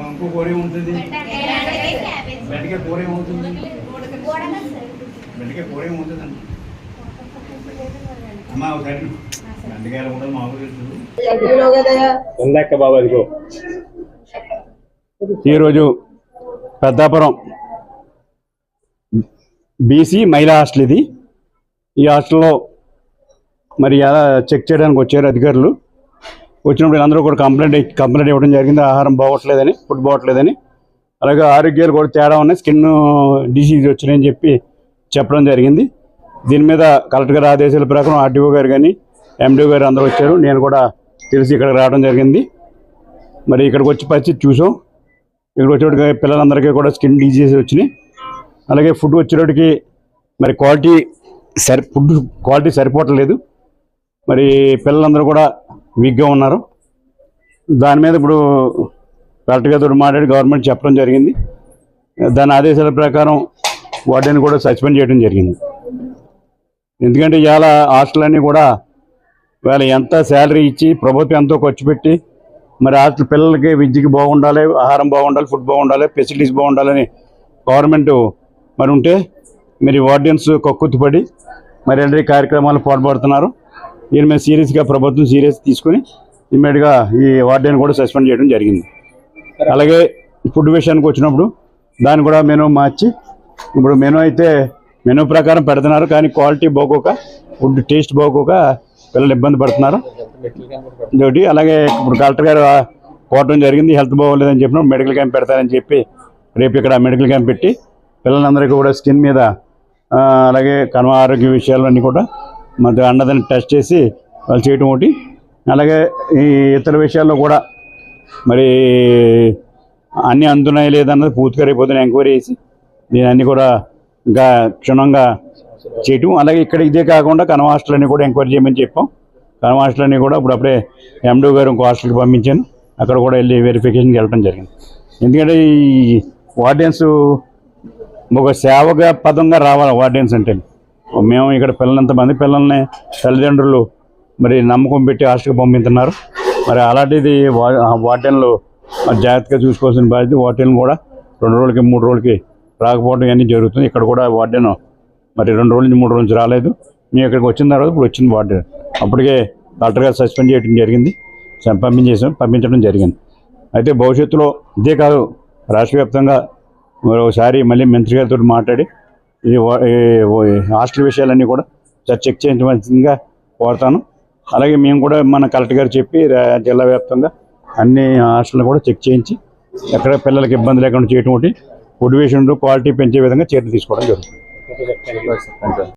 ఇంకో కూర ఏముంటుంది బెండకాయ కూర ఏమవుతుంది బెండకాయ కూర ఏమవుతుంది అండి అమ్మా ఒకసారి బెండకాయలు ఉండదు మామూలు తెలుసు ఉందక్క బాబు అదిగో ఈరోజు పెద్దాపురం బీసీ మహిళా హాస్టల్ ఇది. ఈ హాస్టల్లో మరి ఎలా చెక్ చేయడానికి వచ్చారు అధికారులు. వచ్చినప్పుడు అందరూ కూడా కంప్లైంట్ కంప్లైంట్ ఇవ్వడం జరిగింది. ఆహారం బాగోట్లేదని ఫుడ్ బాగోట్లేదని. అలాగే ఆరోగ్యాలు కూడా తేడా ఉన్నాయి. స్కిన్ డిసీజ్ వచ్చినాయని చెప్పి చెప్పడం జరిగింది. దీని మీద కలెక్టర్ గారి ఆదేశాల ప్రకారం ఆర్టీఓ గారు కానీ ఎండిఓ గారు అందరూ వచ్చారు. నేను కూడా తెలిసి ఇక్కడికి రావడం జరిగింది. మరి ఇక్కడికి వచ్చి పరిస్థితి చూసాం. ఇక్కడ వచ్చేటికి పిల్లలందరికీ కూడా స్కిన్ డిజీజ్ వచ్చినాయి. అలాగే ఫుడ్ వచ్చేటికి మరి క్వాలిటీ సరి ఫుడ్ క్వాలిటీ సరిపోవట్లేదు. మరి పిల్లలందరూ కూడా వీక్గా ఉన్నారు. దాని మీద ఇప్పుడు కరెక్ట్గా తోడు మాట్లాడి గవర్నమెంట్ చెప్పడం జరిగింది. దాని ఆదేశాల ప్రకారం వాటిని కూడా సస్పెండ్ చేయడం జరిగింది. ఎందుకంటే ఇవాళ హాస్టల్ అన్నీ కూడా వాళ్ళ ఎంత శాలరీ ఇచ్చి ప్రభుత్వం ఎంతో ఖర్చు పెట్టి మరి హాస్టల్ పిల్లలకి విద్యకి బాగుండాలి ఆహారం బాగుండాలి ఫుడ్ బాగుండాలి ఫెసిలిటీస్ బాగుండాలని గవర్నమెంట్ మరి ఉంటే మరి వార్డియన్స్ కక్కుత్తుపడి మరి అన్ని కార్యక్రమాలు పాల్పడుతున్నారు దీని మీద సీరియస్గా ప్రభుత్వం సీరియస్ తీసుకుని ఇమ్మీడియట్గా ఈ వార్డెన్ కూడా సస్పెండ్ చేయడం జరిగింది. అలాగే ఫుడ్ విషయానికి వచ్చినప్పుడు దాన్ని కూడా మెనూ మార్చి ఇప్పుడు మెనూ అయితే మెనూ ప్రకారం పెడుతున్నారు కానీ క్వాలిటీ బాగోక ఫుడ్ టేస్ట్ బాగోక పిల్లలు ఇబ్బంది పడుతున్నారు. ఇంకోటి అలాగే ఇప్పుడు కలెక్టర్ గారు కోవటం జరిగింది హెల్త్ బాగోలేదని చెప్పినప్పుడు మెడికల్ క్యాంప్ పెడతారని చెప్పి రేపు ఇక్కడ మెడికల్ క్యాంప్ పెట్టి పిల్లలందరికీ కూడా స్కిన్ మీద అలాగే కనుమ ఆరోగ్య విషయాలన్నీ కూడా మరి అన్నదాన్ని టెస్ట్ చేసి వాళ్ళు చేయటం ఒకటి. అలాగే ఈ ఇతర విషయాల్లో కూడా మరి అన్నీ అందున్నాయి లేదన్నది పూర్తిగా అయిపోతున్నాయి ఎంక్వైరీ చేసి దీని అన్నీ కూడా ఇంకా క్షుణ్ణంగా చేయటం. అలాగే ఇక్కడ ఇదే కాకుండా కనవ హాస్టల్ని కూడా ఎంక్వైరీ చేయమని చెప్పాం. కనవ హాస్టల్ని కూడా ఇప్పుడు అప్పుడే ఎండో గారు ఇంకో హాస్టల్కి పంపించాను. అక్కడ కూడా వెళ్ళి వెరిఫికేషన్కి వెళ్ళడం జరిగింది. ఎందుకంటే ఈ వార్డెన్స్ ఒక సేవగా పదంగా రావాలి వార్డెన్స్ అంటే మేము ఇక్కడ పిల్లలంతమంది పిల్లల్ని తల్లిదండ్రులు మరి నమ్మకం పెట్టి హాస్టల్కి పంపిస్తున్నారు. మరి అలాంటిది వా- జాగ్రత్తగా చూసుకోవాల్సిన బాధ్యత వార్డెన్ కూడా రెండు రోజులకి మూడు రోజులకి రాకపోవడం ఇవన్నీ జరుగుతుంది. ఇక్కడ కూడా వార్డెన్ మరి రెండు రోజుల నుంచి మూడు రోజుల నుంచి రాలేదు. మేము ఇక్కడికి వచ్చిన తర్వాత ఇప్పుడు వచ్చింది వార్డెన్. అప్పటికే డాక్టర్ గారు సస్పెండ్ చేయడం జరిగింది. పంపించేసాం పంపించడం జరిగింది. అయితే భవిష్యత్తులో ఇదే కాదు రాష్ట్ర వ్యాప్తంగా మరోసారి మళ్ళీ మంత్రి గారితో మాట్లాడి ఈ హాస్టల్ విషయాలన్నీ కూడా ఒకసారి చెక్ చేయించవలసిందిగా కోరుతాను. అలాగే మేము కూడా మన కలెక్టర్ గారు చెప్పి జిల్లా వ్యాప్తంగా అన్ని హాస్టల్ని కూడా చెక్ చేయించి ఎక్కడ పిల్లలకి ఇబ్బంది లేకుండా చేయటం ఒకటి ఫుడ్ విషయంలో క్వాలిటీ పెంచే విధంగా చర్యలు తీసుకోవడం జరుగుతుంది.